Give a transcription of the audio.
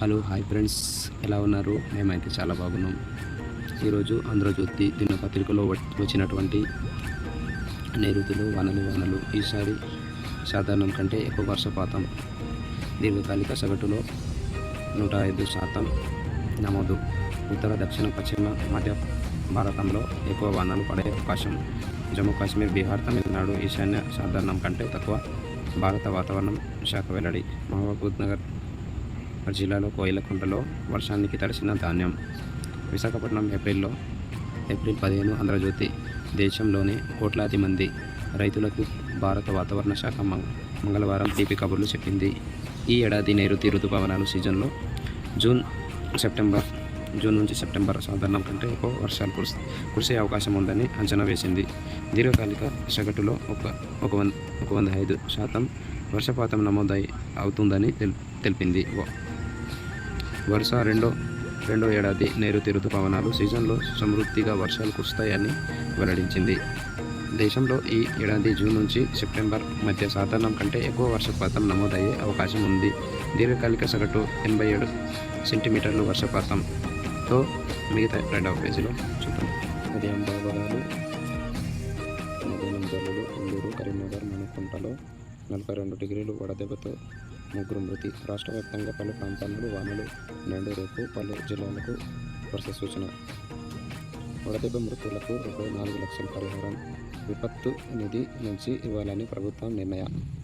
Hello hi friends. ఎలా ఉన్నారు? మేమైతే చాలా బాగున్నాం. ఈరోజు ఆంధ్రజ్యోతి దినపత్రికలో వచ్చినటువంటి నైరుతులు వనలు వనలు ఈసారి సాధారణం కంటే ఎక్కువ వర్షపాతం దీర్ఘకాలిక సగటులో నూట ఐదు శాతం నమోదు. ఉత్తర దక్షిణ పశ్చిమ మధ్య భారతంలో ఎక్కువ వానలు పడే అవకాశం జమ్మూ కాశ్మీర్ బీహార్ తమిళనాడు ఈశాన్య సాధారణం కంటే తక్కువ భారత వాతావరణం శాఖ వెల్లడి. మహబూబ్ నగర్ జిల్లాలో కోయిలకుంటలో వర్షానికి తడిసిన ధాన్యం. విశాఖపట్నం ఏప్రిల్లో ఏప్రిల్ పదిహేను ఆంధ్రజ్యోతి దేశంలోని కోట్లాది మంది రైతులకు భారత వాతావరణ శాఖ మంగళవారం తీపి కబుర్లు చెప్పింది. ఈ ఏడాది నైరుతి ఋతుపవనాలు సీజన్లో జూన్ సెప్టెంబర్ జూన్ నుంచి సెప్టెంబర్ సాధారణం కంటే ఎక్కువ వర్షాలు కురిస్ కురిసే అవకాశం ఉందని అంచనా వేసింది. దీర్ఘకాలిక సగటులో ఒక ఒక వంద ఒక వంద ఐదు శాతం వర్షపాతం నమోదై అవుతుందని తెల్ తెలిపింది. వరుస రెండో రెండో ఏడాది నైరుతి ఋతుపవనాలు సీజన్లో సమృద్ధిగా వర్షాలు కురుస్తాయని వెల్లడించింది. దేశంలో ఈ ఏడాది జూన్ నుంచి సెప్టెంబర్ మధ్య సాధారణం కంటే ఎక్కువ వర్షపాతం నమోదయ్యే అవకాశం ఉంది. దీర్ఘకాలిక సగటు ఎనభై ఏడు సెంటీమీటర్లు వర్షపాతంతో మిగతా రెండవ పేజీలో చూద్దాం. ఉదయం భాగాలు మధ్యాహ్నం జల్లులు ఉండూరు కరీంనగర్ మణికుంటలో నలభై రెండు డిగ్రీలు వడదెబ్బతో ముగ్గురు మృతి. రాష్ట్ర వ్యాప్తంగా పలు ప్రాంతాల్లో వానలు నేడు రేపు పలు జిల్లాలకు వర్ష సూచన. వడదెబ్బ మృతులకు రూపాయి నాలుగు లక్షల పరిహారం విపత్తు నిధి నుంచి ఇవ్వాలని ప్రభుత్వం నిర్ణయం.